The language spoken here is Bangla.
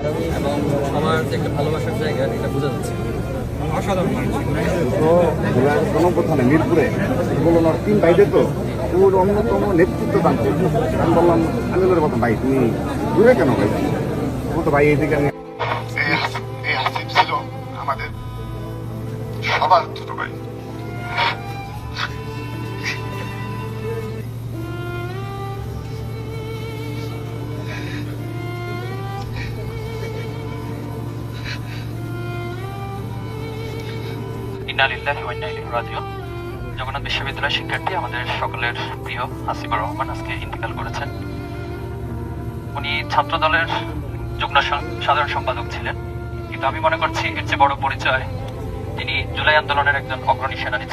এবং সবার যে একটা ভালোবাসার জায়গা এটা বোঝা যাচ্ছে। মিরপুরে বলুন ওর তিন ভাইদের তো ওর অন্যতম নেতৃত্ব দান করছে আমি বললাম আমি বলে বলতাম ভাই তুমি দূরে কেন ভাই? ও তো ভাই এইদিকে আমি আমাদের সবার ছোট ভাই। ইন্নালিল্লাহি ওয়া ইন্না ইলাইহি রাজিউন। জগন্নাথ বিশ্ববিদ্যালয়ের শিক্ষার্থী আমাদের সকলের প্রিয় হাসিবুর রহমান আজকে ইন্তিকাল করেছেন। উনি ছাত্র দলের যুগ্ম সাধারণ সম্পাদক ছিলেন। কিন্তু আমি মনে করছি এর চেয়ে বড় পরিচয় তিনি জুলাই আন্দোলনের একজন অগ্রণী সেনানী।